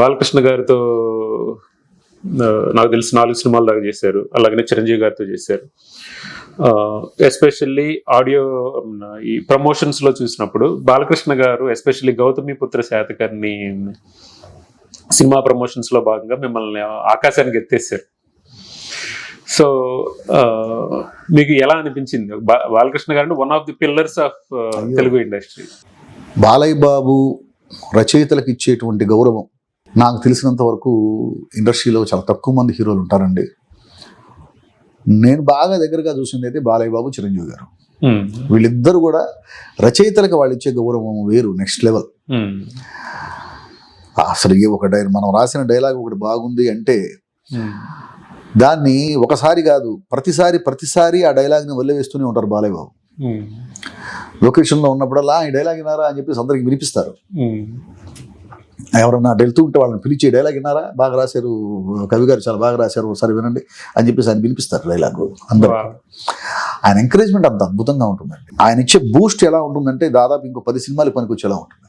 బాలకృష్ణ గారితో నాకు తెలిసి నాలుగు సినిమాలు దాకా చేశారు. అలాగనే చిరంజీవి గారితో చేశారు. ఎస్పెషల్లీ ఆడియో ఈ ప్రమోషన్స్లో చూసినప్పుడు బాలకృష్ణ గారు ఎస్పెషల్లీ గౌతమి పుత్ర శాతకర్ణి సినిమా ప్రమోషన్స్లో భాగంగా మిమ్మల్ని ఆకాశానికి ఎత్తేసారు సో మీకు ఎలా అనిపించింది? బాలకృష్ణ గారు one of the pillars of Telugu industry Balayya Babu రచయితలకు ఇచ్చేటువంటి గౌరవం నాకు తెలిసినంత వరకు ఇండస్ట్రీలో చాలా తక్కువ మంది హీరోలు ఉంటారండి. నేను బాగా దగ్గరగా చూసింది అయితే బాలయ్య బాబు చిరంజీవి గారు. వీళ్ళిద్దరు కూడా రచయితలకు వాళ్ళు ఇచ్చే గౌరవం వేరు నెక్స్ట్ లెవెల్ అసలు ఒక డై మనం రాసిన డైలాగ్ ఒకటి బాగుంది అంటే దాన్ని ఒకసారి కాదు ప్రతిసారి ప్రతిసారి ఆ డైలాగ్ని వదిలివేస్తూనే ఉంటారు బాలయ్య బాబు లొకేషన్లో ఉన్నప్పుడల్లా ఈ డైలాగ్ వినారా? అని చెప్పేసి అందరికి వినిపిస్తారు. ఎవరన్నా వెళ్తూ ఉంటే వాళ్ళని పిలిచి డైలాగ్ విన్నారా? బాగా రాశారు. కవి గారు చాలా బాగా రాశారు. ఒకసారి వినండి అని చెప్పేసి ఆయన వినిపిస్తారు డైలాగ్ అందరూ. ఆయన ఎంకరేజ్మెంట్ అంత అద్భుతంగా ఉంటుందండి. ఆయన ఇచ్చే బూస్ట్ ఎలా ఉంటుందంటే దాదాపు ఇంకో పది సినిమాలు పనికొచ్చేలా ఉంటుంది.